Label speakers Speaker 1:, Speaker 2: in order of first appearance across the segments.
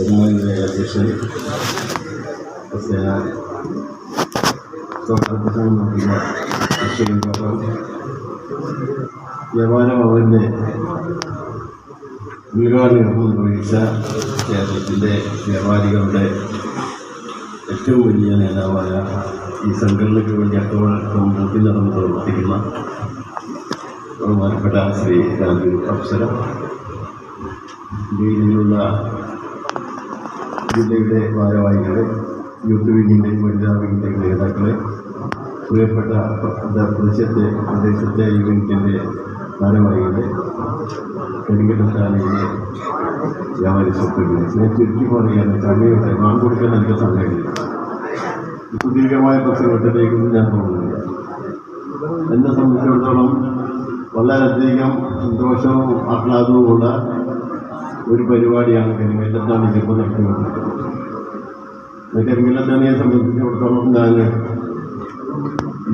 Speaker 1: ബഹുമാനായ അധ്യക്ഷൻ വ്യാപാര ഭവന്റെ ഉദ്ഘാടനം നിർവഹിച്ച കേരളത്തിന്റെ വ്യാപാരികളുടെ ഏറ്റവും വലിയ നേതാവായ ഈ സംഘടനയ്ക്ക് വേണ്ടി അത്തോളം മുട്ടി നടന്ന് പ്രവർത്തിക്കുന്ന ബഹുമാനപ്പെട്ട ശ്രീ രാജു അപ്സര ഇന്ത്യയിലുള്ള ജില്ലയുടെ ഭാരവാഹികളെ യൂത്ത് വിങ്ങിന്റെ വനിതാ വിങ്ങിന്റെ നേതാക്കളെ പ്രിയപ്പെട്ട പ്രദേശത്തെ പ്രദേശത്തെ യൂണിറ്റിന്റെ ഭാരവാഹികളെ കരിങ്കട്ടശാലയിലെ വ്യാപാരി സ്വത്തുക്കളെ ഞാൻ ചുരുക്കി പറയുകയാണ് കണ്ണിയുടെ നാം കൊടുക്കാൻ എനിക്ക് സമയമില്ല. സുദീർഘമായ പ്രസംഗത്തിലേക്കൊന്നും ഞാൻ തോന്നുന്നില്ല എന്നെ സംബന്ധിച്ചിടത്തോളം വളരെയധികം സന്തോഷവും ആഹ്ലാദവുമുള്ള ഒരു പരിപാടിയാണ് കരിങ്കല്ലത്താണ് ഇതിപ്പോൾ നടത്തിക്കൊണ്ടിരിക്കുന്നത് കരിങ്കല്ലത്താണിയെ സംബന്ധിച്ചിടത്തോളം ഞാൻ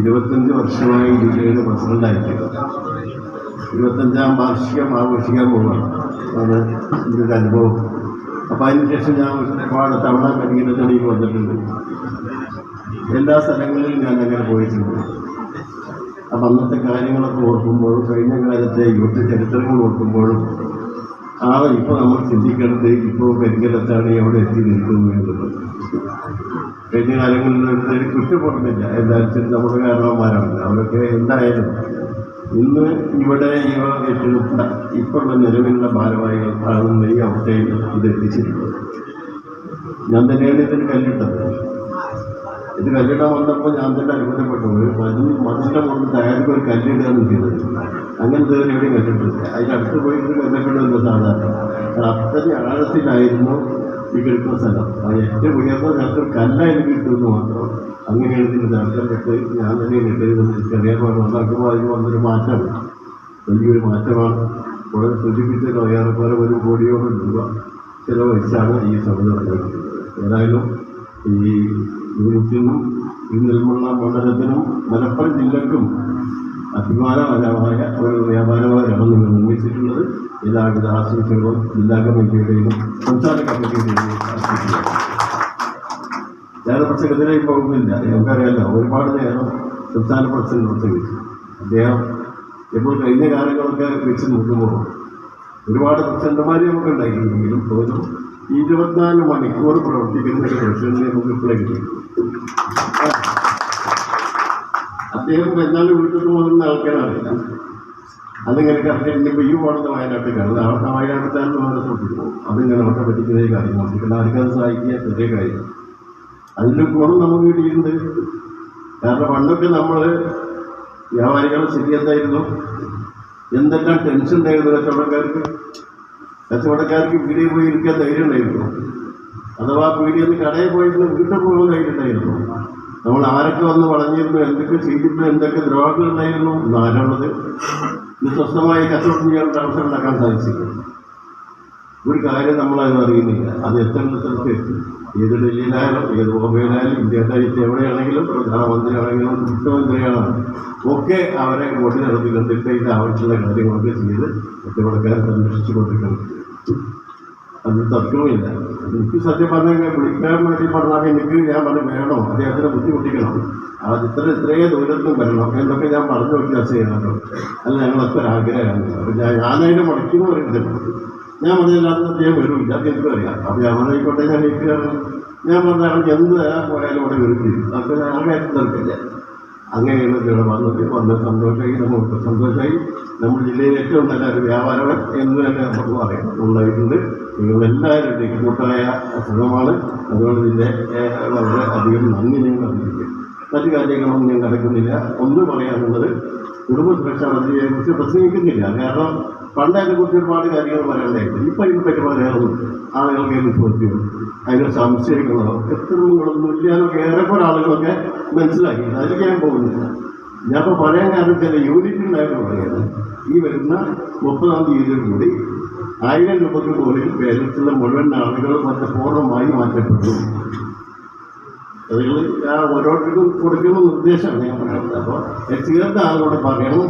Speaker 1: ഇരുപത്തഞ്ച് വർഷമായി ജില്ലയുടെ പ്രസിഡന്റായിട്ട് ഇരുപത്തഞ്ചാം വാർഷികം ആഘോഷിക്കാൻ പോവുകയാണ് എന്റെ ഒരു അനുഭവം. അപ്പോൾ അതിനുശേഷം ഞാൻ ഒരുപാട് തവണ കരിങ്കല്ലത്തണിക്ക് വന്നിട്ടുണ്ട്. എല്ലാ സ്ഥലങ്ങളിലും ഞാൻ അങ്ങനെ പോയിട്ടുണ്ട്. അപ്പം അന്നത്തെ കാര്യങ്ങളൊക്കെ ഓർക്കുമ്പോഴും കഴിഞ്ഞ കാലത്തെ യുദ്ധ ചരിത്രങ്ങൾ ഓർക്കുമ്പോഴും ആ ഇപ്പോൾ നമ്മൾ ചിന്തിക്കേണ്ടത് ഇപ്പോൾ കരിങ്കലത്താണ് എവിടെ എത്തി നിൽക്കുന്നു എന്നുള്ളത്. കഴിഞ്ഞ കാലങ്ങളിൽ കുറ്റപ്പെടുന്നില്ല. എന്തായാലും നമ്മുടെ കാരണവന്മാരാണ് അവരൊക്കെ എന്തായാലും ഇന്ന് ഇവിടെ ഇവ ഏറ്റെടുത്ത ഇപ്പോഴുള്ള നിലവിലുള്ള ഭാരവാഹികൾ കാണുന്ന ഈ അവസ്ഥയിൽ ഇത് എത്തിച്ചിട്ടുള്ളത്. ഞാൻ തന്നെയാണ് ഇതിന് കല്ലിട്ടത്. ഇത് കല്ലിടാൻ വന്നപ്പോൾ ഞാൻ തന്നെ അനുഭവപ്പെട്ടു ഒരു മതിൽ മതിലിന്റെ മുകളിൽ തയ്യാറിക്ക് ഒരു കല്ലിടാന്ന് ചെയ്തത്. അങ്ങനെ ഇതുവരെ എവിടെയും കല്ലിട്ടില്ല അതിനടുത്ത് പോയിട്ട് കല്ലിടുന്നത് സാധാരണ കാരണം അത്രയും ആഴത്തിലായിരുന്നു ഈ കിടക്കുന്ന സ്ഥലം. ആ ഏറ്റവും ഉയർന്ന ഞങ്ങൾക്ക് കല്ലായിട്ട് കിട്ടുമെന്ന് മാത്രം അങ്ങനെയാണ് ഇതിന്റെ നടത്തിട്ട് ഞാൻ തന്നെ ഇട്ടത് ചെറിയ ഉണ്ടാക്കുമ്പോൾ അതിന് വന്നൊരു മാറ്റം. വലിയൊരു മാറ്റമാണ്. ഉടനെ സൂചിപ്പിച്ചല്ലോ പോലെ ഒരു കോടിയോളം രൂപ ചിലവഴിച്ചാണ് ഈ സമയം ഏതായാലും ഈ യൂണിറ്റിനും ഈ നെൽമണ്ണ മണ്ഡലത്തിനും മലപ്പുറം ജില്ലക്കും അഭിമാനപരമായ ഒരു വ്യാപാരമായാണ് നിങ്ങൾ നിർമ്മിച്ചിട്ടുള്ളത് എല്ലാവിധ ആശംസകളും ജില്ലാ കമ്മിറ്റിയുടെയും സംസ്ഥാന കമ്മിറ്റിയുടെയും ഞാൻ പ്രസംഗത്തിലേക്ക് പോകുന്നില്ല നമുക്കറിയാമല്ലോ ഒരുപാട് നേരം സംസ്ഥാന പ്രസിഡന്റ് പ്രസംഗിച്ചു. അദ്ദേഹം ഇപ്പോൾ കഴിഞ്ഞ കാലങ്ങളൊക്കെ വെച്ച് നോക്കുമ്പോൾ ഒരുപാട് പ്രസിഡന്റുമാർ നമുക്ക് ഉണ്ടായിരുന്നെങ്കിലും പോലും ഇരുപത്തിനാല് മണിക്കൂർ പ്രവർത്തിക്കുന്ന പ്രസിഡന്റിനെ നമുക്ക് കിട്ടി. അദ്ദേഹം പെരുന്നാൾ വീട്ടിൽ പോകുന്ന ആൾക്കാരറിയില്ല അതിങ്ങനെ കറക്റ്റ് ഇനിയിപ്പോൾ ഈ പോകുന്നത് വയനാട്ടിലാണ്. അവിടെ വയനാട്ടിലാണ് നമ്മുടെ ശ്രദ്ധിച്ചു അതിങ്ങനെ അതിങ്ങനെ പറ്റിക്കുന്ന കാര്യം പിന്നെ ആർക്കത് സഹായിക്കുക? ചെറിയ കാര്യം. അതിന്റെ ഗുണം നമുക്ക് കിട്ടിയിട്ടുണ്ട് കാരണം പണ്ടൊക്കെ നമ്മൾ വ്യാപാരികളുടെ സ്ഥിതി എന്തായിരുന്നു എന്തെല്ലാം ടെൻഷൻ ഉണ്ടായിരുന്നു? കച്ചവടക്കാർക്ക് കച്ചവടക്കാർക്ക് പീടിയിൽ പോയി ഇരിക്കാൻ ധൈര്യം ഉണ്ടായിരുന്നു. അഥവാ പീടിയിൽ നിന്ന് കടയിൽ പോയിരുന്ന് വീട്ടിൽ പോകുന്ന ധൈര്യം ഉണ്ടായിരുന്നു. നമ്മൾ ആരൊക്കെ വന്ന് വളഞ്ഞിരുന്നു എന്തൊക്കെ ചെയ്തിരുന്നു എന്തൊക്കെ ദ്രോഹങ്ങൾ ഉണ്ടായിരുന്നു എന്നാലുള്ളത് ഇത് സ്വസ്ഥമായി കച്ചവടം ചെയ്യാനുള്ള അവസരം ഉണ്ടാക്കാൻ സാധിച്ചില്ല. ഒരു കാര്യം നമ്മളത് അറിയുന്നില്ല. അത് എത്ര സ്ഥലത്ത് എത്തി? ഏത് ഡൽഹിയിലായാലും ഏത് ബോംബെയിലായാലും ഇന്ത്യ രാജ്യത്ത് എവിടെയാണെങ്കിലും പ്രധാനമന്ത്രിയാണെങ്കിലും മുഖ്യമന്ത്രിയാണ് ഒക്കെ അവരെ വോട്ട് നടത്തി കണ്ടിട്ട് ഇത് ആവശ്യമുള്ള കാര്യങ്ങളൊക്കെ ചെയ്ത് കച്ചവടക്കാരെ സംരക്ഷിച്ചു കൊണ്ടിരിക്കണം. അത് തർക്കവുമില്ല എനിക്ക് സത്യം പറഞ്ഞാൽ വിളിക്കാൻ വേണ്ടി പറഞ്ഞാൽ എനിക്ക് ഞാൻ പറഞ്ഞു വേണോ. അദ്ദേഹത്തിനെ ബുദ്ധിമുട്ടിക്കണം. അത് ഇത്ര ഇത്രയും ദൂരത്തും വരണം എന്നൊക്കെ ഞാൻ പറഞ്ഞു നോക്കി ചർച്ച ചെയ്യണം അല്ല ഞങ്ങളൊക്കെ ഒരു ആഗ്രഹമാണ് ഞാൻ ഞാനതിനെ മുടക്കുന്നു പറയുന്നില്ല ഞാൻ പറഞ്ഞില്ലാത്ത അദ്ദേഹം വരില്ല എനിക്കും അറിയാം. അപ്പോൾ ഞാൻ പറഞ്ഞിക്കോട്ടെ ഞാൻ നിൽക്കുകയാണ് ഞാൻ പറഞ്ഞാൽ എന്ത് തരാൻ പോയാലും അവിടെ വരുത്തി അപ്പോൾ ഞാൻ കാര്യം തർക്കില്ല അങ്ങനെയാണ് ഇവിടെ വന്നത്. വന്ന് സന്തോഷമായി നമുക്ക് സന്തോഷമായി നമ്മുടെ ജില്ലയിൽ ഏറ്റവും നല്ല ഒരു വ്യാപാരം എന്ന് തന്നെ നമുക്ക് പറയാം. ഉണ്ടായിട്ടുണ്ട് നിങ്ങളെല്ലാവരുടെയും കൂട്ടായ ശ്രമമാണ് അതുകൊണ്ട് ഇതിന്റെ വളരെ അധികം നന്ദി ഞങ്ങൾ അറിയിക്കും മറ്റു കാര്യങ്ങളൊന്നും ഞാൻ നടക്കുന്നില്ല. ഒന്ന് പറയാനുള്ളത് കുടുംബ സുരക്ഷാ പദ്ധതിയെക്കുറിച്ച് പ്രസംഗിക്കുന്നില്ല. കാരണം പണ്ട് അതിനെക്കുറിച്ച് ഒരുപാട് കാര്യങ്ങൾ പറയാനായിട്ട് ഇപ്പം ഇതിനെപ്പറ്റി പറയാറുണ്ട് ആളുകൾക്ക് ചോദ്യം അതിന് സംശയങ്ങളോ കൃത്രിമങ്ങളൊന്നും ഇല്ലാതൊക്കെ ഏറെക്കുറെ ആളുകളൊക്കെ മനസ്സിലാക്കി. അതിലേക്ക് ഞാൻ പോകുന്നില്ല. ഞാൻ ഇപ്പോൾ പറയാൻ കാരണം ചില യൂണിറ്റുണ്ടായിട്ട് പറയുന്നത് ഈ വരുന്ന മുപ്പതാം തീയതിയിൽ കൂടി ആയിരം രൂപയ്ക്ക് മുകളിൽ കേരളത്തിലെ മുഴുവൻ ആളുകൾ മറ്റേ പൂർണമായി മാറ്റപ്പെട്ടു. ഓരോരുത്തർക്കും കൊടുക്കുന്ന നിർദ്ദേശമാണ് ഞാൻ പറയുന്നത്. അപ്പോൾ ചേർന്ന ആളോട് പറയണം.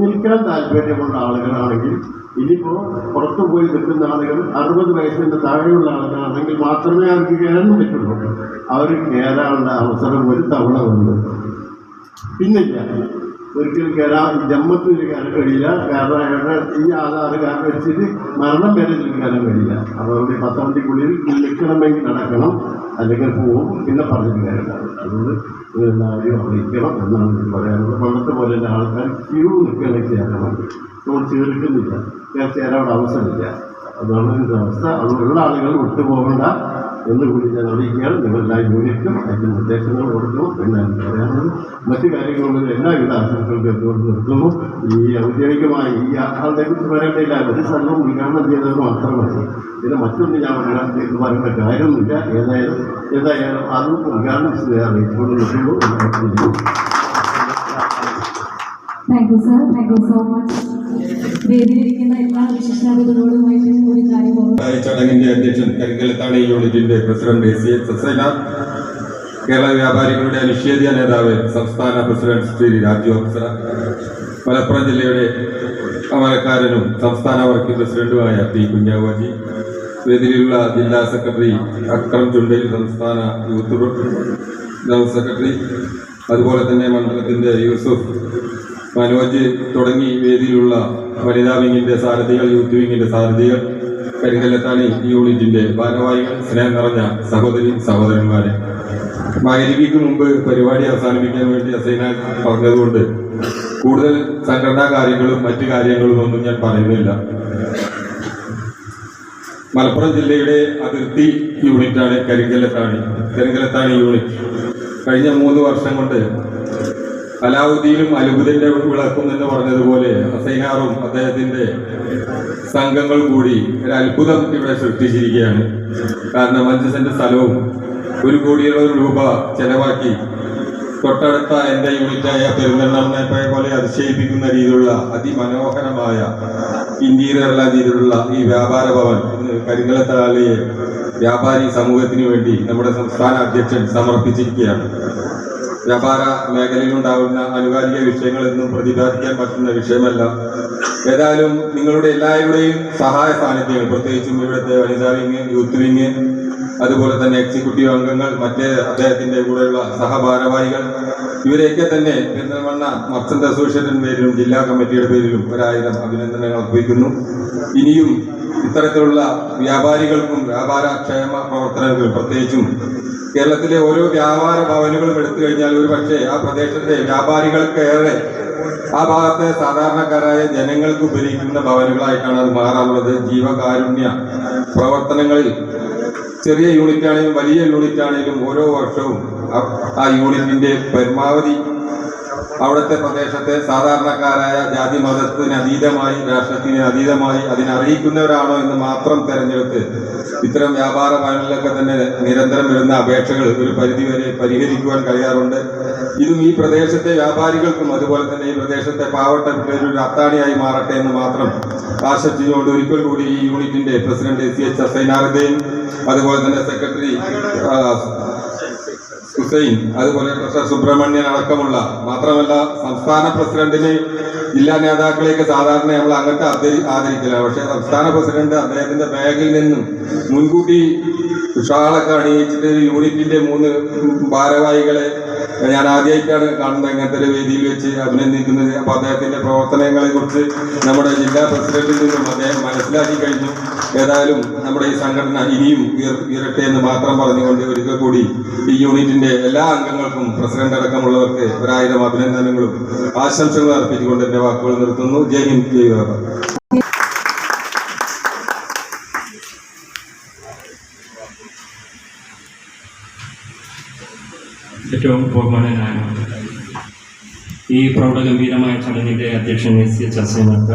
Speaker 1: നിൽക്കാൻ താല്പര്യമുള്ള ആളുകളാണെങ്കിൽ ഇനിയിപ്പോൾ പുറത്തു പോയി നിൽക്കുന്ന ആളുകൾ അറുപത് വയസ്സിന്റെ താഴെയുള്ള ആളുകളാണെങ്കിൽ മാത്രമേ അവർക്ക് കയറാൻ പറ്റുള്ളൂ. അവർ കയറാനുള്ള അവസരം ഒരു തവണ ഉണ്ട്. പിന്നില്ല. ഒരിക്കലും കയറാൻ ജമ്മത്തിൽ കയറാൻ കഴിയില്ല. കാരണം അയാളുടെ ഈ ആധാർ കാർഡ് വെച്ചിട്ട് മരണം വരെ ജീവിക്കാനും കഴിയില്ല. അതുകൊണ്ട് പത്തമണിക്കുള്ളിൽ നിൽക്കണമെങ്കിൽ നടക്കണം. അല്ലെങ്കിൽ പോവും. പിന്നെ പറഞ്ഞിട്ട് അതുകൊണ്ട് എല്ലാവരും അറിയിക്കണം എന്നാണ് എനിക്ക് പറയാനുള്ളത്. പണ്ടത്തെ പോലെ തന്നെ ആൾക്കാർ ക്യൂ നിൽക്കുകയാണെങ്കിൽ ചേരാൻ വേണ്ടി നമ്മൾ ചേർക്കുന്നില്ല ചേരാനുള്ള അവസരമില്ല. അതാണ് ഇതിന്റെ അവസ്ഥ. അതുകൊണ്ടുള്ള ആളുകൾ വിട്ടുപോകണ്ട. എന്ന് കൂടി ഞാൻ അറിയിക്കുകയാണ് നിങ്ങളെല്ലാ യൂണിറ്റും അതിന്റെ നിർദ്ദേശങ്ങൾ കൊടുക്കണം എന്നാണ് പറയാനുള്ളത് മറ്റു കാര്യങ്ങളിൽ എല്ലാവിധ ആശംസകളും എന്തുകൊണ്ട് നിർത്തുന്നു. ഈ ഔദ്യോഗികമായി ഈ ആളുടെ കുറിച്ച് പറയേണ്ടില്ല ഒരു സംഘം ഉദ്ഘാടനം ചെയ്തത് മാത്രമല്ല. പിന്നെ മറ്റൊന്ന് ഞാൻ പറയാൻ ചെയ്ത് പറയേണ്ട കാര്യമൊന്നുമില്ല ഏതായാലും ഏതായാലും അതും ഉദ്ഘാടനം ചെയ്യാൻ അറിയിച്ചുകൊണ്ട് നിർത്തുന്നു.
Speaker 2: Thank you sir thank you so much
Speaker 3: ചടങ്ങിന്റെ അധ്യക്ഷൻ കരിങ്കലത്താണി യൂണിറ്റിന്റെ പ്രസിഡന്റ് സി എച്ച് സസൈന കേരള വ്യാപാരികളുടെ അനുഷേധ നേതാവ് സംസ്ഥാന പ്രസിഡന്റ് ശ്രീ രാജു അപ്സര മലപ്പുറം ജില്ലയുടെ അമരക്കാരനും സംസ്ഥാന വർക്കിംഗ് പ്രസിഡന്റുമായ പി കുഞ്ഞാവാജി വേദിയിലുള്ള ജില്ലാ സെക്രട്ടറി അക്രം ചുണ്ടയിൽ സംസ്ഥാന യൂത്ത് ജനറൽ സെക്രട്ടറി അതുപോലെ തന്നെ മണ്ഡലത്തിന്റെ യൂസുഫ് മനോജ് തുടങ്ങി വേദിയിലുള്ള വനിതാ വിങ്ങിന്റെ സാരഥികൾ യൂത്ത് വിങ്ങിന്റെ സാരഥികൾ കരിങ്കല്ലത്താണി യൂണിറ്റിന്റെ ഭാരവാഹികൾ സ്നേഹം നിറഞ്ഞ സഹോദരി സഹോദരന്മാരെ. മകരിക്ക് മുമ്പ് പരിപാടി അവസാനിപ്പിക്കാൻ വേണ്ടി അസൈന പറഞ്ഞതുകൊണ്ട് കൂടുതൽ സംഘടനാ കാര്യങ്ങളും മറ്റു കാര്യങ്ങളും ഒന്നും ഞാൻ പറയുന്നില്ല. മലപ്പുറം ജില്ലയുടെ അതിർത്തി യൂണിറ്റാണ് കരിങ്കല്ലത്താണി. കരിങ്കല്ലത്താണി യൂണിറ്റ്. കഴിഞ്ഞ മൂന്ന് വർഷം കൊണ്ട് അലാവുദ്ദീനും അലുബുദിന്റെ വിളക്കും എന്ന് പറഞ്ഞതുപോലെ അസൈനാറും അദ്ദേഹത്തിന്റെ സംഘങ്ങൾ കൂടി ഒരു അത്ഭുതം ഇവിടെ സൃഷ്ടിച്ചിരിക്കുകയാണ്. കാരണം അഞ്ച് സെന്റ് സ്ഥലവും ഒരു കോടിയോളം രൂപ ചെലവാക്കി തൊട്ടടുത്ത എന്റെ യൂണിറ്റായ പെരുന്തണ്ണമ്മയെ പോലെ അതിശയിപ്പിക്കുന്ന രീതിയിലുള്ള അതിമനോഹരമായ ഇന്ത്യയിലുള്ള രീതിയിലുള്ള ഈ വ്യാപാര ഭവൻ ഇന്ന് കരിങ്കലത്താളിയെ വ്യാപാരി സമൂഹത്തിന് വേണ്ടി നമ്മുടെ സംസ്ഥാന അധ്യക്ഷൻ സമർപ്പിച്ചിരിക്കുകയാണ്. വ്യാപാര മേഖലയിലുണ്ടാകുന്ന ആനുകാലിക വിഷയങ്ങളെന്നും പ്രതിപാദിക്കാൻ പറ്റുന്ന വിഷയമല്ല. ഏതായാലും നിങ്ങളുടെ എല്ലാവരുടെയും സഹായ സാന്നിധ്യങ്ങൾ പ്രത്യേകിച്ചും ഇവിടുത്തെ വനിതാ വിങ് യൂത്ത് വിങ് അതുപോലെ തന്നെ എക്സിക്യൂട്ടീവ് അംഗങ്ങൾ മറ്റ് അദ്ദേഹത്തിന്റെ കൂടെയുള്ള സഹഭാരവാഹികൾ ഇവരെയൊക്കെ തന്നെ പെരിന്തൽമണ്ണ മർച്ചന്റ് അസോസിയേഷന്റെ പേരിലും ജില്ലാ കമ്മിറ്റിയുടെ പേരിലും ഒരായിരം അഭിനന്ദനങ്ങൾ അർപ്പിക്കുന്നു. ഇനിയും ഇത്തരത്തിലുള്ള വ്യാപാരികൾക്കും വ്യാപാര ക്ഷേമ പ്രവർത്തനങ്ങൾ പ്രത്യേകിച്ചും കേരളത്തിലെ ഓരോ വ്യാപാര ഭവനുകളും എടുത്തു കഴിഞ്ഞാൽ ഒരു പക്ഷേ ആ പ്രദേശത്തെ വ്യാപാരികൾക്കേറെ ആ ഭാഗത്തെ സാധാരണക്കാരായ ജനങ്ങൾക്ക് ഉപയോഗിക്കുന്ന ഭവനുകളായിട്ടാണ് അത് മാറാറുള്ളത്. ജീവകാരുണ്യ പ്രവർത്തനങ്ങളിൽ ചെറിയ യൂണിറ്റ് ആണെങ്കിലും വലിയ യൂണിറ്റ് ആണെങ്കിലും ഓരോ വർഷവും ആ- യൂണിറ്റിന്റെ പരമാവധി അവിടുത്തെ പ്രദേശത്തെ സാധാരണക്കാരായ ജാതി മതത്തിന് അതീതമായി രാഷ്ട്രത്തിന് അതീതമായി അതിനറിയിക്കുന്നവരാണോ എന്ന് മാത്രം തെരഞ്ഞെടുത്ത് ഇത്തരം വ്യാപാര ഭവനിലൊക്കെ തന്നെ നിരന്തരം വരുന്ന അപേക്ഷകൾ ഒരു പരിധിവരെ പരിഹരിക്കുവാൻ കഴിയാറുണ്ട്. ഇതും ഈ പ്രദേശത്തെ വ്യാപാരികൾക്കും അതുപോലെ തന്നെ ഈ പ്രദേശത്തെ പാവപ്പെട്ട ഒരു അത്താണിയായി മാറട്ടെ എന്ന് മാത്രം ആശംസിച്ചുകൊണ്ട് ഒരിക്കൽ കൂടി ഈ യൂണിറ്റിന്റെ പ്രസിഡന്റ് സി എച്ച് അസൈനാറിന്റെയും അതുപോലെ തന്നെ സെക്രട്ടറി ഹുസൈൻ അതുപോലെ പ്രൊഫസർ സുബ്രഹ്മണ്യൻ അടക്കമുള്ള മാത്രമല്ല സംസ്ഥാന പ്രസിഡന്റിന് ജില്ലാ നേതാക്കളെയൊക്കെ സാധാരണ നമ്മൾ അങ്ങോട്ട് ആദരി ആദരിക്കില്ല. പക്ഷെ സംസ്ഥാന പ്രസിഡന്റ് അദ്ദേഹത്തിന്റെ ബാഗിൽ നിന്നും മുൻകൂട്ടി ഉഷാളൊക്കെ അണിയിച്ചിട്ട് യൂണിറ്റിന്റെ മൂന്ന് ഭാരവാഹികളെ ഞാൻ ആദ്യമായിട്ടാണ് കാണുന്നത് ഇങ്ങനത്തെ ഒരു വേദിയിൽ വെച്ച് അഭിനന്ദിക്കുന്നത്. അപ്പൊ അദ്ദേഹത്തിന്റെ പ്രവർത്തനങ്ങളെ കുറിച്ച് നമ്മുടെ ജില്ലാ പ്രസിഡന്റിൽ നിന്നും അദ്ദേഹം മനസ്സിലാക്കി കഴിഞ്ഞു. ഏതായാലും നമ്മുടെ ഈ സംഘടന ഇനിയും ഉയരട്ടെ എന്ന് മാത്രം പറഞ്ഞുകൊണ്ട് ഒരിക്കൽ കൂടി ഈ യൂണിറ്റിന്റെ എല്ലാ അംഗങ്ങൾക്കും പ്രസിഡന്റ് അടക്കമുള്ളവർക്ക് ഒരായിരം അഭിനന്ദനങ്ങളും ആശംസകളും അർപ്പിച്ചുകൊണ്ട് എന്റെ വാക്കുകൾ നിർത്തുന്നു. ജയ് ഹിന്ദ് ജയ്
Speaker 4: ഏറ്റവും ബഹുമാനനായ ഈ പ്രൗഢഗംഭീരമായ ചടങ്ങിന്റെ അധ്യക്ഷൻ എസ് എച്ച് അസൈനക്ക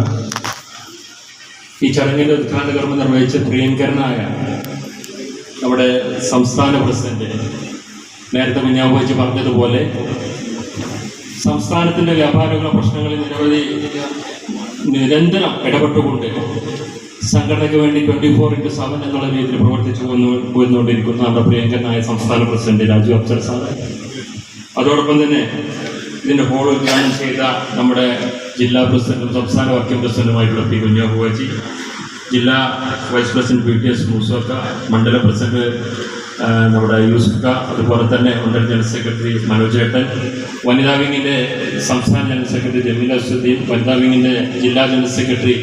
Speaker 4: ഈ ചടങ്ങിന്റെ ഉദ്ഘാടന കർമ്മം നിർവഹിച്ച പ്രിയങ്കരനായ നമ്മുടെ സംസ്ഥാന പ്രസിഡന്റ് നേരത്തെ കുഞ്ഞാബോജി പറഞ്ഞതുപോലെ സംസ്ഥാനത്തിന്റെ വ്യാപാരികളുടെ പ്രശ്നങ്ങളിൽ നിരവധി നിരന്തരം ഇടപെട്ടുകൊണ്ട് സംഘടനയ്ക്ക് വേണ്ടി ട്വന്റി ഫോർ ഇന്റു സെവൻ എന്നുള്ള രീതിയിൽ പ്രവർത്തിച്ചു വന്നു വന്നുകൊണ്ടിരിക്കുന്ന നമ്മുടെ പ്രിയങ്കരനായ സംസ്ഥാന പ്രസിഡന്റ് രാജു അഫ്സർ സാറ്. അതോടൊപ്പം തന്നെ ഇതിന്റെ ഹോൾ ഉദ്ഘാടനം ചെയ്ത നമ്മുടെ ജില്ലാ പ്രസിഡന്റും സംസ്ഥാന വർക്കിംഗ് പ്രസിഡന്റുമായിട്ടുള്ള പി കുഞ്ഞാബുവാജി ജില്ലാ vice president P T S Moosakka മണ്ഡല പ്രസിഡന്റ് നമ്മുടെ യൂസുഫ അതുപോലെ തന്നെ മണ്ഡല ജനറൽ സെക്രട്ടറി മനോജ് ഏട്ടൻ വനിതാ വിങ്ങിന്റെ സംസ്ഥാന ജനറൽ സെക്രട്ടറി ജമീല സുദ്ദീൻ വനിതാ വിങ്ങിന്റെ ജില്ലാ ജനറൽ സെക്രട്ടറി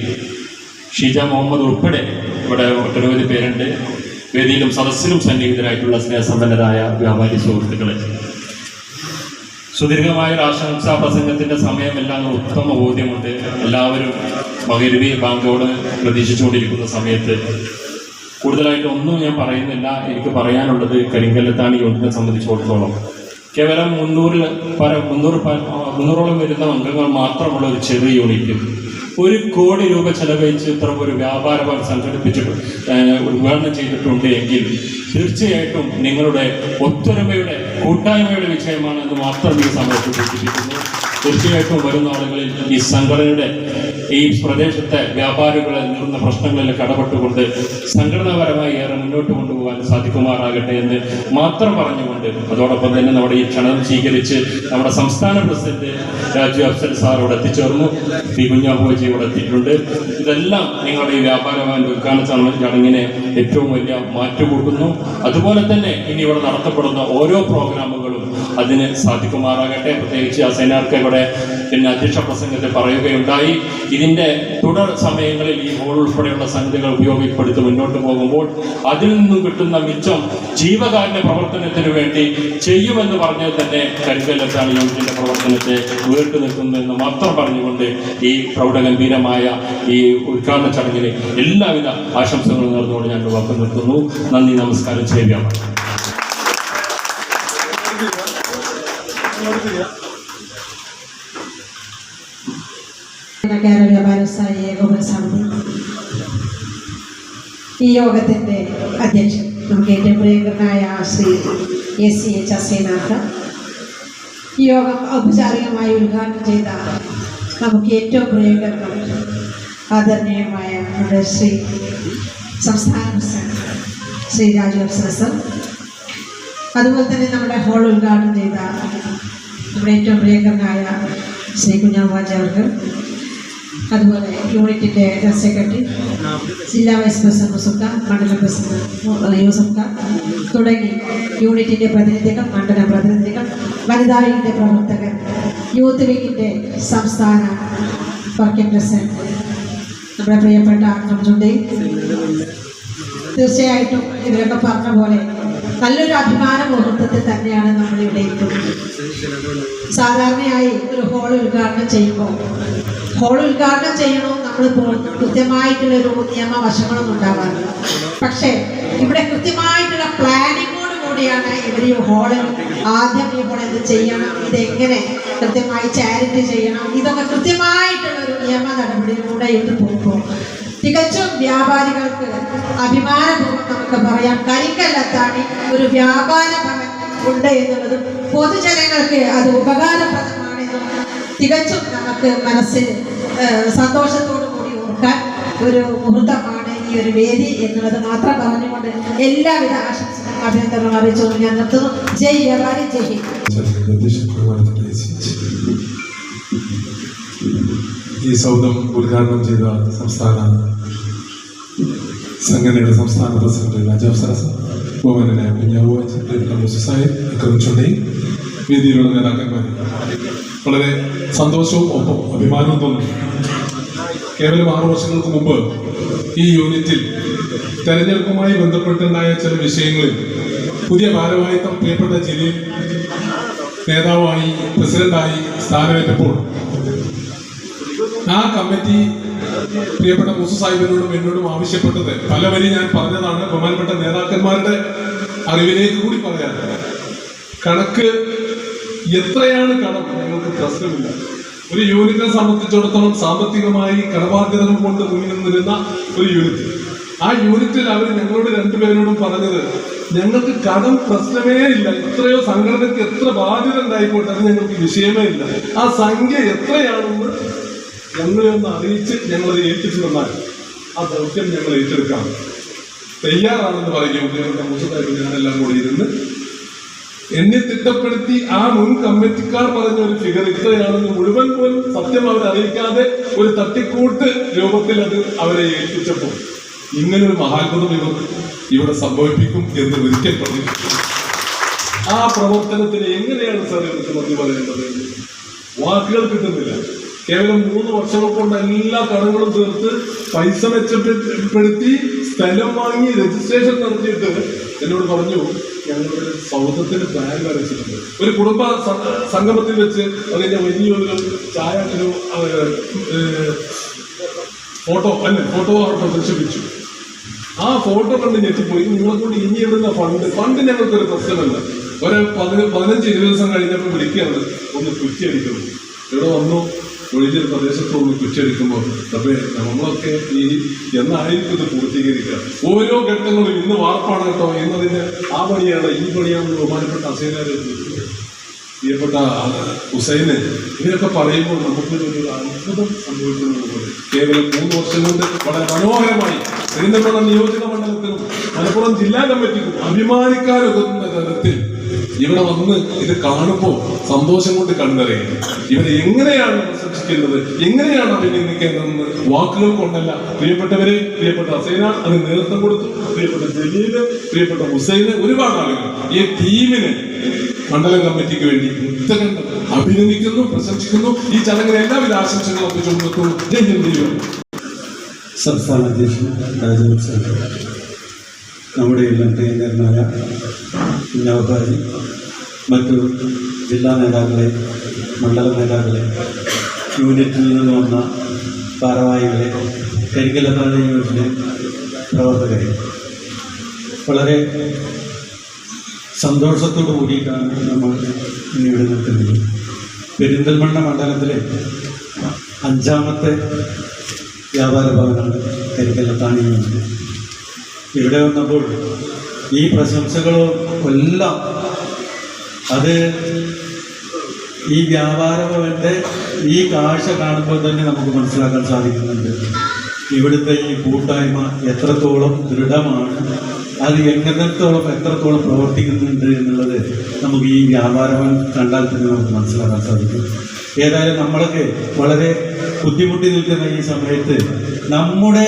Speaker 4: ഷീജ മുഹമ്മദ് ഉൾപ്പെടെ ഇവിടെ ഒട്ടനവധി പേരുണ്ട്. വേദിയിലും സദസ്സിലും സന്നിഹിതരായിട്ടുള്ള സ്നേഹസമ്പന്നരായ വ്യാപാരി സുഹൃത്തുക്കളെ. സുദീർഘമായ ഒരു ആശംസാ പ്രസംഗത്തിന്റെ സമയമെല്ലാം ഉത്തമ ബോധ്യമുണ്ട്. എല്ലാവരും മകരുവി ബാങ്കോട് പ്രതീക്ഷിച്ചുകൊണ്ടിരിക്കുന്ന സമയത്ത്. കൂടുതലായിട്ട് ഒന്നും ഞാൻ പറയുന്നില്ല. എനിക്ക് പറയാനുള്ളത് കരിങ്കല്ലത്താണ് യൂണിറ്റിനെ സംബന്ധിച്ചിടത്തോളം. കേവലം മുന്നൂറിൽ പര മുന്നൂറ് മുന്നൂറോളം വരുന്ന അംഗങ്ങൾ മാത്രമുള്ള ഒരു ചെറിയ യൂണിറ്റ്. ഒരു കോടി രൂപ ചെലവഴിച്ച് ഇത്ര ഒരു വ്യാപാരം സംഘടിപ്പിച്ചിട്ട് ഉദ്ഘാടനം ചെയ്തിട്ടുണ്ട് എങ്കിൽ തീർച്ചയായിട്ടും നിങ്ങളുടെ ഒത്തൊരുമയുടെ കൂട്ടായ്മയുടെ വിഷയമാണ് എന്ന് മാത്രം ഈ സമയത്ത് സൂചിപ്പിക്കുന്നു. തീർച്ചയായിട്ടും വരുന്ന ആളുകളിൽ ഈ സംഘടനയുടെ ഈ പ്രദേശത്തെ വ്യാപാരികളെ നേരിടുന്ന പ്രശ്നങ്ങളിൽ കടപ്പെട്ടുകൊണ്ട് സംഘടനാപരമായി ഏറെ മുന്നോട്ട് കൊണ്ടുപോകാൻ സാധിക്കുമാറാകട്ടെ എന്ന് മാത്രം പറഞ്ഞുകൊണ്ട് അതോടൊപ്പം തന്നെ നമ്മുടെ ഈ ക്ഷണം സ്വീകരിച്ച് നമ്മുടെ സംസ്ഥാന പ്രസിഡന്റ് രാജു അഫ്സൽ സാർ ഇവിടെ എത്തിച്ചേർന്നു. പി കുഞ്ഞാബോജി ഇവിടെ എത്തിയിട്ടുണ്ട്. ഇതെല്ലാം നിങ്ങളുടെ ഈ വ്യാപാരമാന്റെ ഉദ്ഘാടന ചടങ്ങ് ചടങ്ങിനെ ഏറ്റവും വലിയ മാറ്റുകൂട്ടുന്നു. അതുപോലെ തന്നെ ഇനി ഇവിടെ നടത്തപ്പെടുന്ന ഓരോ പ്രോഗ്രാമുകളും അതിന് സാധിക്കുമാറാകട്ടെ. പ്രത്യേകിച്ച് ആ സെനാർക്ക് ഇവിടെ പിന്നെ അധ്യക്ഷ പ്രസംഗത്തിൽ പറയുകയുണ്ടായി. ഇതിന്റെ തുടർ സമയങ്ങളിൽ ഈ ഹോൾ ഉൾപ്പെടെയുള്ള സംഗതികൾ ഉപയോഗപ്പെടുത്തി മുന്നോട്ട് പോകുമ്പോൾ അതിൽ നിന്നും കിട്ടുന്ന മിച്ചം ജീവകാരുണ്യ പ്രവർത്തനത്തിന് വേണ്ടി ചെയ്യുമെന്ന് പറഞ്ഞത് തന്നെ കരുതലത്താണ് യൂണിറ്റിന്റെ പ്രവർത്തനത്തെ വീട്ടു നിൽക്കുന്നതെന്ന് മാത്രം പറഞ്ഞുകൊണ്ട് ഈ പ്രൗഢഗംഭീരമായ ഈ ഉദ്ഘാടന ചടങ്ങിന് എല്ലാവിധ ആശംസകളും നേർന്നുകൊണ്ട് ഞാൻ വാക്ക് നിർത്തുന്നു നന്ദി നമസ്കാരം. ചെയ്യാം
Speaker 5: കേരള വ്യവസായ ഏകോപന സമിതി. ഈ യോഗത്തിന്റെ അധ്യക്ഷൻ നമുക്ക് ഏറ്റവും പ്രിയങ്കരനായ Shri A C H Aseenath ഈ യോഗം ഔപചാരികമായി ഉദ്ഘാടനം ചെയ്ത നമുക്ക് ഏറ്റവും പ്രിയങ്കരനും ആദരണീയമായ നമ്മുടെ ശ്രീ സംസ്ഥാന പ്രസിഡന്റ് ശ്രീ രാജു അഫ്സർ സർ അതുപോലെ തന്നെ നമ്മുടെ ഹോൾ ഉദ്ഘാടനം ചെയ്ത നമ്മുടെ ഏറ്റവും പ്രിയങ്കരനായ ശ്രീ അവർക്ക് അതുപോലെ യൂണിറ്റിന്റെ ജനറൽ സെക്രട്ടറി ജില്ലാ വൈസ് പ്രസിഡന്റ് മുസുക്ക മണ്ഡലം പ്രസിഡന്റ് യൂസഫ്ക തുടങ്ങി യൂണിറ്റിന്റെ പ്രതിനിധികൾ മണ്ഡല പ്രതിനിധികൾ വനിതാ വിങ്ങിന്റെ പ്രവർത്തകർ യൂത്ത് വിങ്ങിന്റെ സംസ്ഥാന വർക്കിംഗ് പ്രസിഡന്റ് നമ്മുടെ പ്രിയപ്പെട്ട അർജുന്റെ തീർച്ചയായിട്ടും ഇവരൊക്കെ പറഞ്ഞ പോലെ നല്ലൊരു അഭിമാന മുഹൂർത്തത്തിൽ തന്നെയാണ് നമ്മൾ ഇവിടെ എത്തുന്നത്. സാധാരണയായി ഒരു ഹോൾ ഉദ്ഘാടനം ചെയ്യുമ്പോൾ ഹോൾ ഉദ്ഘാടനം ചെയ്യണോ നമ്മൾ കൃത്യമായിട്ടുള്ളൊരു വശങ്ങളും ഉണ്ടാവാറില്ല. പക്ഷേ ഇവിടെ കൃത്യമായിട്ടുള്ള പ്ലാനിങ്ങോട് കൂടിയാണ് ഇവർ ഈ ആദ്യം ഈ ഹോൾ എന്ത് ചെയ്യണം ഇതെങ്ങനെ കൃത്യമായി ചാരിറ്റി ചെയ്യണം ഇതൊക്കെ കൃത്യമായിട്ടുള്ളൊരു നിയമ നടപടിയിലൂടെ ഇത് പോകുമ്പോൾ തികച്ചും വ്യാപാരികൾക്ക് അഭിമാനപൂർവം നമുക്ക് പറയാം. കരിക്കല്ലത്താണ് ഒരു വ്യാപാര ഭവൻ ഉണ്ട് എന്നുള്ളതും പൊതുജനങ്ങൾക്ക് അത് ഉപകാരപ്രദമാണെന്നും തികച്ചും നമുക്ക് മനസ്സിൽ സന്തോഷത്തോടു കൂടി ഓർക്കാൻ ഒരു മുഹൂർത്തമാണ് ഈ ഒരു വേദി എന്നുള്ളത് മാത്രം പറഞ്ഞുകൊണ്ട് എല്ലാവിധ ആശംസകളും അഭിനന്ദനവും അറിയിച്ചുകൊണ്ട് ഞാൻ നിർത്തുന്നു. ജയ് വ്യാപാരി ജയ്
Speaker 6: ഈ സൗദം ഉദ്ഘാടനം ചെയ്ത സംസ്ഥാന സംഘടനയുടെ സംസ്ഥാന പ്രസിഡന്റ് രാജാവ് സരസ ബഹുമാനായ കുഞ്ഞാവു വേദിയിലുള്ള നേതാക്കന്മാർ വളരെ സന്തോഷവും ഒപ്പം അഭിമാനവും തോന്നുന്നു കേവലം ആറു വർഷങ്ങൾക്ക് മുമ്പ് ഈ യൂണിറ്റിൽ തെരഞ്ഞെടുപ്പുമായി ബന്ധപ്പെട്ടുണ്ടായ ചില വിഷയങ്ങളിൽ പുതിയ ഭാരവാഹിത്വം പ്രിയപ്പെട്ട ജില്ലയിൽ നേതാവായി പ്രസിഡന്റായി സ്ഥാനമേറ്റപ്പോൾ ആ കമ്മിറ്റി പ്രിയപ്പെട്ട മൂസ സാഹിബിനോടും എന്നോടും ആവശ്യപ്പെട്ടത്. പല ഞാൻ പറഞ്ഞതാണ്. ബഹുമാനപ്പെട്ട നേതാക്കന്മാരുടെ അറിവിലേക്ക് കൂടി പറയാൻ കണക്ക് എത്രയാണ് കടം? ഞങ്ങൾക്ക് പ്രശ്നമില്ല. ഒരു യൂണിറ്റിനെ സംബന്ധിച്ചിടത്തോളം സാമ്പത്തികമായി കടബാധ്യതകൾ കൊണ്ട് മുന്നിൽ നിന്നിരുന്ന ഒരു യൂണിറ്റ്. ആ യൂണിറ്റിൽ അവർ ഞങ്ങളോട് രണ്ടുപേരോടും പറഞ്ഞത് ഞങ്ങൾക്ക് കടം പ്രശ്നമേ ഇല്ല. എത്രയോ സംഘടനയ്ക്ക് എത്ര ബാധ്യത ഉണ്ടായിക്കോട്ടെ അത് ഞങ്ങൾക്ക് വിഷയമേ ഇല്ല. ആ സംഖ്യ എത്രയാണെന്ന് ഞങ്ങളെ ഒന്ന് അറിയിച്ച് ഞങ്ങളത് തന്നാൽ ആ ദൗത്യം ഞങ്ങൾ ഏറ്റെടുക്കാം. തയ്യാറാണെന്ന് പറയുകയും മുസ്ലിം ഞാനെല്ലാം കൂടി ഇരുന്ന് എന്നെ തിട്ടപ്പെടുത്തി ആ മുൻ കമ്മിറ്റിക്കാർ പറഞ്ഞ ഒരു ഫിഗർ ഇത്രയാണെന്ന് മുഴുവൻ പോലും സത്യം അവർ അറിയിക്കാതെ ഒരു തട്ടിക്കൂട്ട് രൂപത്തിൽ അത് അവരെ ഏൽപ്പിച്ചപ്പോൾ ഇങ്ങനൊരു മഹാത്ഭുതം ഇവർ ഇവിടെ സംഭവിപ്പിക്കും എന്ന് ഒരിക്കൽ ആ പ്രവർത്തനത്തിന് എങ്ങനെയാണ് സാർ മുഖ്യമന്ത്രി പറയേണ്ടത്? വാക്കുകൾ കിട്ടുന്നില്ല. കേവലം മൂന്ന് വർഷങ്ങൾ കൊണ്ട് എല്ലാ കടങ്ങളും തീർത്ത് പൈസ മെച്ചപ്പെടുത്തി സ്ഥലം വാങ്ങി രജിസ്ട്രേഷൻ നടത്തിയിട്ട് എന്നോട് പറഞ്ഞു ഞങ്ങളുടെ സൗദത്തിന് ബാങ്ക് അറിയിച്ചിട്ടുണ്ട് ഒരു കുടുംബ സംഗമത്തിൽ വെച്ച് അതിന്റെ വലിയൊരു ചായ ഒരു ഫോട്ടോ അല്ലെ ഫോട്ടോ പ്രദർശിപ്പിച്ചു. ആ ഫോട്ടോ കണ്ട് ഞെട്ടിപ്പോയി. നിങ്ങളെ കൊണ്ട് ഇനി എവിടുന്ന ഫണ്ട് ഫണ്ട് ഞങ്ങൾക്കൊരു പ്രശ്നമല്ല. ഒരു പതിന പതിനഞ്ച് ഇരുപത് ദിവസം കഴിഞ്ഞപ്പോൾ വിളിക്കുകയാണ് ഒന്ന് കുറ്റിയടിക്കണം ഇവിടെ വന്നു. ഒഴിഞ്ഞൊരു പ്രദേശത്ത് ഒന്ന് കുറ്റിയടിക്കുമ്പോൾ അപ്പേ നമ്മളൊക്കെ ഈ എന്നായിരിക്കും ഇത് പൂർത്തീകരിക്കുക. ഓരോ ഘട്ടങ്ങളും ഇന്ന് വാർപ്പാണ് കേട്ടോ. ഇന്നതിന്റെ ആ പണിയാണ് ഈ പണിയാണെന്ന് ബഹുമാനപ്പെട്ട അസൈനാരെ പ്രിയപ്പെട്ട ഹുസൈന്. ഇവരൊക്കെ പറയുമ്പോൾ നമുക്ക് ഒരു അത്ഭുതം സംഭവിക്കുന്നത് പോലെ. കേവലം മൂന്ന് വർഷം കൊണ്ട് വളരെ മനോഹരമായി പെരിന്തൽമണ്ണ നിയോജക മണ്ഡലത്തിലും മലപ്പുറം ജില്ലാ കമ്മിറ്റിക്കും അഭിമാനിക്കാനൊതുങ്ങുന്ന തരത്തിൽ ഇവിടെ വന്ന് ഇത് കാണുമ്പോൾ സന്തോഷം കൊണ്ട് കണ്ടറിയുന്നു ഇവരെ എങ്ങനെയാണ് പ്രശംസിക്കേണ്ടത്? എങ്ങനെയാണ് അഭിനന്ദിക്കേണ്ടതെന്ന് വാക്കുകൾ കൊണ്ടല്ല. പ്രിയപ്പെട്ടവരെ പ്രിയപ്പെട്ട അസൈന അത് നേതൃത്വം കൊടുത്തു. പ്രിയപ്പെട്ട ജലീൽ പ്രിയപ്പെട്ട ഹുസൈന് ഒരുപാട് ആളുകൾ ഈ ടീമിന് മണ്ഡലം കമ്മിറ്റിക്ക് വേണ്ടി ഇത്തരം അഭിനന്ദിക്കുന്നു പ്രശംസിക്കുന്നു. ഈ ചടങ്ങിന് എല്ലാവിധ ആശംസകളും അർപ്പിച്ചുകൊണ്ട് നിർത്തുന്നു. ജയ് ഹിന്ദ്.
Speaker 7: സംസ്ഥാന അധ്യക്ഷൻ നമ്മുടെ എല്ലാം പ്രിയങ്കരനായ കുഞ്ഞാവക്കാരി മറ്റു ജില്ലാ നേതാക്കളെ മണ്ഡല നേതാക്കളെ യൂണിറ്റിൽ നിന്ന് വന്ന ഭാരവാഹികളെ കരിക്കലത്താഴ യൂണിറ്റിലെ പ്രവർത്തകരെ. വളരെ സന്തോഷത്തോടു കൂടിയിട്ടാണ് നമ്മൾ ഇവിടെ നിൽക്കുന്നത്. പെരിന്തൽമണ്ണ മണ്ഡലത്തിലെ അഞ്ചാമത്തെ വ്യാപാര ഭവനാണ് കരിക്കല്ലത്താണി യൂണിറ്റ്. ഇവിടെ വന്നപ്പോൾ ഈ പ്രശംസകളോ എല്ലാം അത് ഈ വ്യാപാര ഭവന്റെ ഈ കാഴ്ച കാണുമ്പോൾ തന്നെ നമുക്ക് മനസ്സിലാക്കാൻ സാധിക്കുന്നുണ്ട്. ഇവിടുത്തെ ഈ കൂട്ടായ്മ എത്രത്തോളം ദൃഢമാണ് അത് എങ്ങനത്തോളം എത്രത്തോളം പ്രവർത്തിക്കുന്നുണ്ട് എന്നുള്ളത് നമുക്ക് ഈ വ്യാപാരം കണ്ടാൽ തന്നെ നമുക്ക് മനസ്സിലാക്കാൻ സാധിക്കും. ഏതായാലും നമ്മളൊക്കെ വളരെ ബുദ്ധിമുട്ടി നിൽക്കുന്ന ഈ സമയത്ത് നമ്മുടെ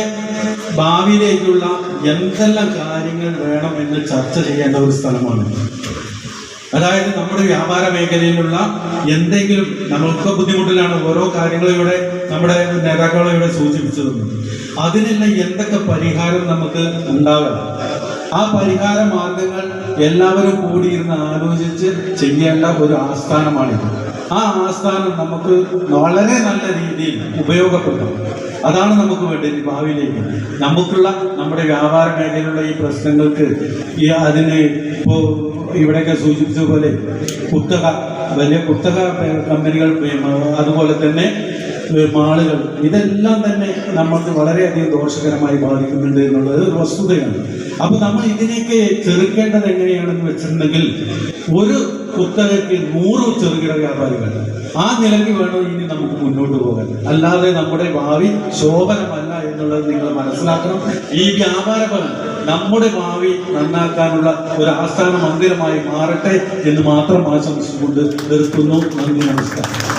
Speaker 7: ഭാവിയിലേക്കുള്ള എന്തെല്ലാം കാര്യങ്ങൾ വേണം എന്ന് ചർച്ച ചെയ്യേണ്ട ഒരു സ്ഥലമാണ്. അതായത് നമ്മുടെ വ്യാപാര മേഖലയിലുള്ള എന്തെങ്കിലും നമ്മൾക്ക് ബുദ്ധിമുട്ടിലാണ് ഓരോ കാര്യങ്ങളും ഇവിടെ നമ്മുടെ നേതാക്കളും ഇവിടെ സൂചിപ്പിച്ചത്. അതിനെല്ലാം എന്തൊക്കെ പരിഹാരം നമുക്ക് ഉണ്ടാകണം ആ പരിഹാര മാർഗങ്ങൾ എല്ലാവരും കൂടി ഇരുന്ന് ആലോചിച്ച് ചെയ്യേണ്ട ഒരു ആസ്ഥാനമാണിത്. ആ ആസ്ഥാനം നമുക്ക് വളരെ നല്ല രീതിയിൽ ഉപയോഗപ്പെടുത്തണം അതാണ് നമുക്ക് വേണ്ടത് ഭാവിയിലേക്ക്. നമുക്കുള്ള നമ്മുടെ വ്യാപാര മേഖലയിലുള്ള ഈ പ്രശ്നങ്ങൾക്ക് ഈ അതിന് ഇപ്പോൾ ഇവിടെയൊക്കെ സൂചിപ്പിച്ചതുപോലെ കുത്തക വലിയ കുത്തക കമ്പനികൾ അതുപോലെ തന്നെ മാളുകൾ ഇതെല്ലാം തന്നെ നമ്മൾക്ക് വളരെയധികം ദോഷകരമായി ബാധിക്കുന്നുണ്ട് എന്നുള്ളത് ഒരു വസ്തുതയാണ്. അപ്പൊ നമ്മൾ ഇതിനെയൊക്കെ ചെറുക്കേണ്ടത് എങ്ങനെയാണെന്ന് വെച്ചിട്ടുണ്ടെങ്കിൽ ഒരു കുത്തകയ്ക്ക് നൂറ് ചെറുകിട വ്യാപാരികൾ ആ നിലയ്ക്ക് വേണം ഇനി നമുക്ക് മുന്നോട്ട് പോകാൻ. അല്ലാതെ നമ്മുടെ ഭാവി ശോഭനമല്ല എന്നുള്ളത് നിങ്ങൾ മനസ്സിലാക്കണം. ഈ വ്യാപാര നമ്മുടെ ഭാവി നന്നാക്കാനുള്ള ഒരു ആസ്ഥാന മന്ദിരമായി മാറട്ടെ എന്ന് മാത്രം ആശംസിച്ചുകൊണ്ട് നിർത്തുന്നു. നന്ദി നമസ്കാരം.